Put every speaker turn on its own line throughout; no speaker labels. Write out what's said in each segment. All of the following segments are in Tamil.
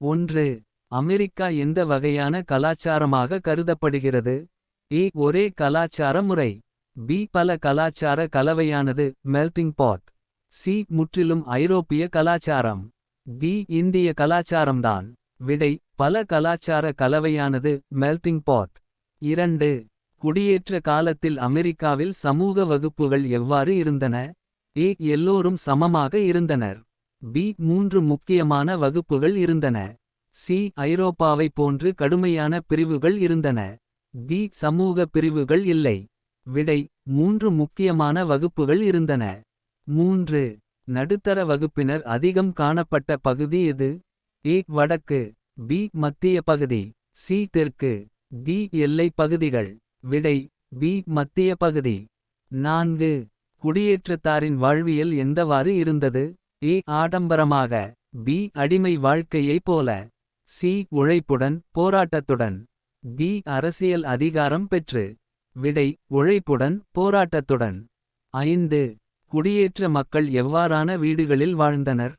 ஒன்று அமெரிக்கா எந்த வகையான கலாச்சாரமாக கருதப்படுகிறது? ஏ ஒரே கலாச்சார முறை. பி பல கலாச்சார கலவையானது மெல்டிங் பாட் சி முற்றிலும் ஐரோப்பிய கலாச்சாரம். டி இந்திய கலாச்சாரம்தான். விடை பல கலாச்சார கலவையானது மெல்டிங் பாட் இரண்டு குடியேற்ற காலத்தில் அமெரிக்காவில் சமூக வகுப்புகள் எவ்வாறு இருந்தன? ஏ எல்லோரும் சமமாக இருந்தனர். பி மூன்று முக்கியமான வகுப்புகள் இருந்தன. சி ஐரோப்பாவைப் போன்று கடுமையான பிரிவுகள் இருந்தன. டி சமூக பிரிவுகள் இல்லை. விடை மூன்று முக்கியமான வகுப்புகள் இருந்தன. மூன்று நடுத்தர வகுப்பினர் அதிகம் காணப்பட்ட பகுதி எது? ஏ வடக்கு பி மத்திய பகுதி சி தெற்கு டி எல்லை பகுதிகள். விடை பி மத்திய பகுதி. நான்கு குடியேற்றத்தாரின் வாழ்வியல் எந்தவாறு இருந்தது? ஏ ஆடம்பரமாக பி அடிமை வாழ்க்கையைப் போல சி உழைப்புடன் போராட்டத்துடன் டி அரசியல் அதிகாரம் பெற்று விடை உழைப்புடன் போராட்டத்துடன். ஐந்து குடியேற்ற மக்கள் எவ்வாறான வீடுகளில் வாழ்ந்தனர்?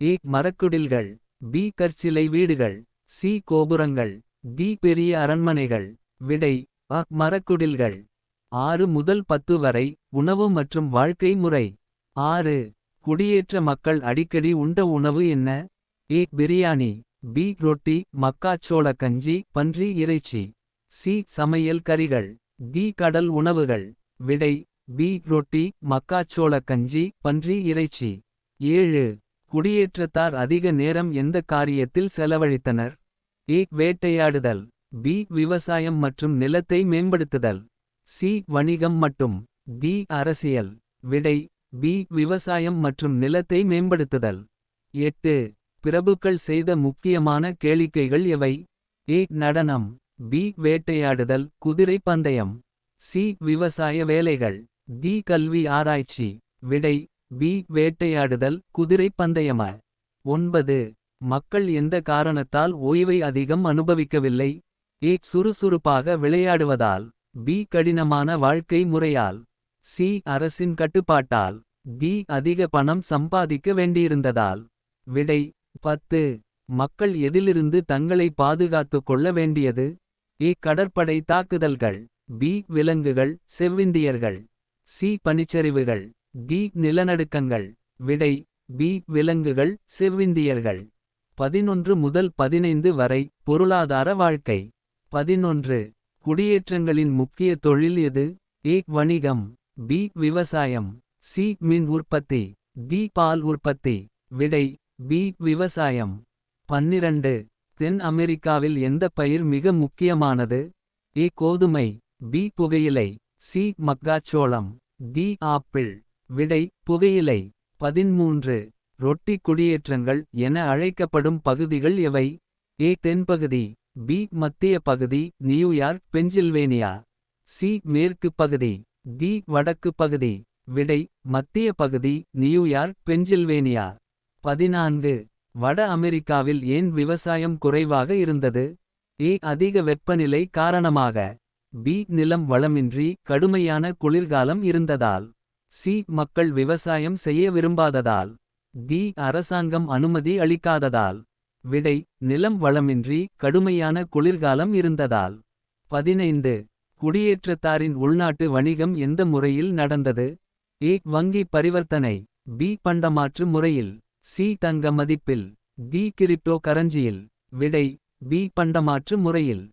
ஏ மரக்குடில்கள் பி கற்சிலை வீடுகள் சி கோபுரங்கள் டி பெரிய அரண்மனைகள். விடை அ மரக்குடில்கள். ஆறு முதல் பத்து வரை உணவு மற்றும் வாழ்க்கை முறை. ஆறு குடியேற்ற மக்கள் அடிக்கடி உண்ட உணவு என்ன? ஏ பிரியாணி. பி ரொட்டி. மக்காச்சோள கஞ்சி. பன்றி இறைச்சி. சி சமையல் கறிகள். டி கடல் உணவுகள். விடை பி ரொட்டி. மக்காச்சோள கஞ்சி. பன்றி இறைச்சி. ஏழு. குடியேற்றத்தார் அதிக நேரம் எந்த காரியத்தில் செலவழித்தனர்? ஏ வேட்டையாடுதல். பி விவசாயம் மற்றும் நிலத்தை மேம்படுத்துதல். சி வணிகம் மட்டும். டி அரசியல். விடை பி விவசாயம் மற்றும் நிலத்தை மேம்படுத்துதல். எட்டு பிரபுக்கள் செய்த முக்கியமான கேளிக்கைகள் எவை? ஏ நடனம். பி வேட்டையாடுதல். குதிரை பந்தயம். சி விவசாய வேலைகள். டி கல்வி ஆராய்ச்சி. விடை பி வேட்டையாடுதல். குதிரை பந்தயம? ஒன்பது மக்கள் எந்த காரணத்தால் ஓய்வை அதிகம் அனுபவிக்கவில்லை? ஏ சுறுசுறுப்பாக விளையாடுவதால். பி கடினமான வாழ்க்கை முறையால். சி அரசின் கட்டுப்பாட்டால் டி அதிக பணம் சம்பாதிக்க வேண்டியிருந்ததால் விடை பத்து. மக்கள் எதிலிருந்து தங்களை பாதுகாத்துக் கொள்ள வேண்டியது ஏ கடற்படை தாக்குதல்கள் பி விலங்குகள் செவ்விந்தியர்கள் சி பனிச்சரிவுகள் டி நிலநடுக்கங்கள் விடை பி விலங்குகள் செவ்விந்தியர்கள். பதினொன்று முதல் பதினைந்து வரை பொருளாதார வாழ்க்கை. பதினொன்று. குடியேற்றங்களின் முக்கிய தொழில் எது ஏ வணிகம். பி விவசாயம் சி மின் உற்பத்தி டி பால் உற்பத்தி விடை பி விவசாயம். பன்னிரண்டு தென் அமெரிக்காவில் எந்த பயிர் மிக முக்கியமானது? ஏ கோதுமை பி புகையிலை சி மக்காச்சோளம் டி ஆப்பிள். விடை புகையிலை பதின்மூன்று ரொட்டி குடியேற்றங்கள் என அழைக்கப்படும் பகுதிகள் எவை? ஏ தென்பகுதி பி மத்திய பகுதி நியூயார்க் பென்சில்வேனியா. சி மேற்கு பகுதி. தி வடக்கு பகுதி விடை மத்திய பகுதி நியூயார்க் பென்சில்வேனியா. பதினான்கு. வட அமெரிக்காவில் ஏன் விவசாயம் குறைவாக இருந்தது? ஏ அதிக வெப்பநிலை காரணமாக. பி நிலம் வளமின்றி கடுமையான குளிர்காலம் இருந்ததால். சி மக்கள் விவசாயம் செய்ய விரும்பாததால். டி அரசாங்கம் அனுமதி அளிக்காததால். விடை நிலம் வளமின்றி கடுமையான குளிர்காலம் இருந்ததால். பதினைந்து. குடியேற்றத்தாரின் உள்நாட்டு வணிகம் எந்த முறையில் நடந்தது? ஏ. வங்கி பரிவர்த்தனை. பி. பண்டமாற்று முறையில். சி. தங்க மதிப்பில். டி. கிரிப்டோ கரஞ்சியில் விடை. பி. பண்டமாற்று முறையில்.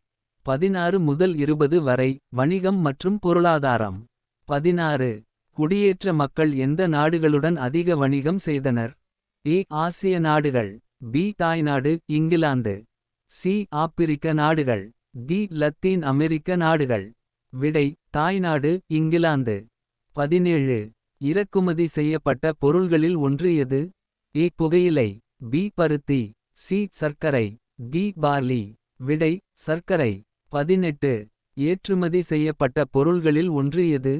பதினாறு முதல் இருபது வரை. வணிகம் மற்றும் பொருளாதாரம். பதினாறு. குடியேற்ற மக்கள் எந்த நாடுகளுடன் அதிக வணிகம் செய்தனர்? ஏ. ஆசிய நாடுகள். பி. தாய்நாடு. இங்கிலாந்து. சி. ஆப்பிரிக்க நாடுகள். டி. லத்தீன் அமெரிக்க நாடுகள். விடை தாய்நாடு இங்கிலாந்து. பதினேழு. இறக்குமதி செய்யப்பட்ட பொருள்களில் ஒன்று எது? ஏ. புகையிலை. பி. பருத்தி. சி. சர்க்கரை. டி. பார்லி. விடை சர்க்கரை. பதினெட்டு. ஏற்றுமதி செய்யப்பட்ட பொருள்களில் ஒன்று எது?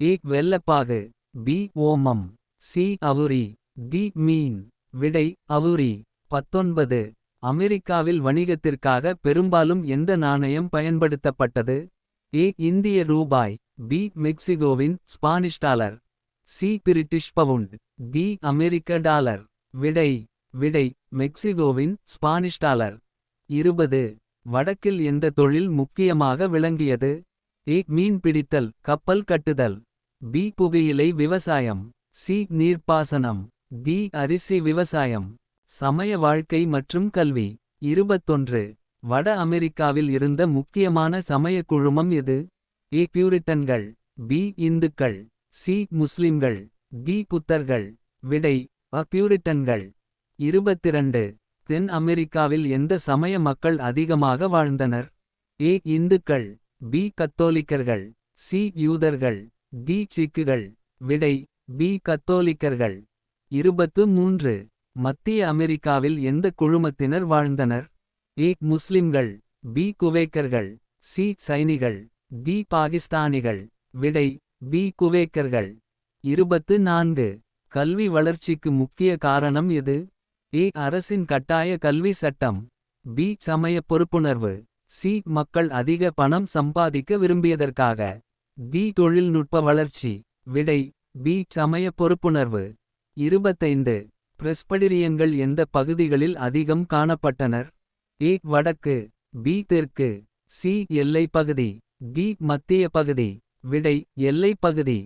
ஏ. வெல்லப்பாகு பி. ஓமம். சி. அவுரி. டி. மீன். விடை அவுரி. பத்தொன்பது. அமெரிக்காவில் வணிகத்திற்காக பெரும்பாலும் எந்த நாணயம் பயன்படுத்தப்பட்டது? ஏ இந்திய ரூபாய் B மெக்சிகோவின் Spanish dollar C British pound D அமெரிக்க டாலர் விடை விடை மெக்சிகோவின் ஸ்பானிஷ் டாலர். இருபது. வடக்கில் எந்த தொழில் முக்கியமாக விளங்கியது? ஏ மீன் பிடித்தல் கப்பல் கட்டுதல். பி புகையிலை விவசாயம். சி நீர்ப்பாசனம். டி அரிசி விவசாயம். சமய வாழ்க்கை மற்றும் கல்வி. இருபத்தொன்று. வட அமெரிக்காவில் இருந்த முக்கியமான சமய குழுமம் எது? ஏ. பியூரிட்டன்கள் பி. இந்துக்கள் சி. முஸ்லிம்கள் டி. புத்தர்கள். விடை அ. பியூரிட்டன்கள் இருபத்திரண்டு. தென் அமெரிக்காவில் எந்த சமய மக்கள் அதிகமாக வாழ்ந்தனர்? ஏ. இந்துக்கள் பி. கத்தோலிக்கர்கள் சி. யூதர்கள் டி. சீக்குகள். விடை பி. கத்தோலிக்கர்கள். இருபத்து மூன்று. மத்திய அமெரிக்காவில் எந்த குழுமத்தினர் வாழ்ந்தனர்? ஏ முஸ்லிம்கள் பி குவேக்கர்கள் சி சைனிகள் தி பாகிஸ்தானிகள் விடை பி குவேக்கர்கள். இருபத்து நான்கு. கல்வி வளர்ச்சிக்கு முக்கிய காரணம் எது? ஏ அரசின் கட்டாய கல்வி சட்டம். பி சமய பொறுப்புணர்வு. சி மக்கள் அதிக பணம் சம்பாதிக்க விரும்பியதற்காக. தி தொழில்நுட்ப வளர்ச்சி. விடை பி சமய பொறுப்புணர்வு. இருபத்தைந்து. பிரஸ்படிரியங்கள் எந்த பகுதிகளில் அதிகம் காணப்பட்டனர்? ஏ வடக்கு பி தெற்கு சி எல்லை பகுதி டி மத்திய பகுதி விடை எல்லை பகுதி.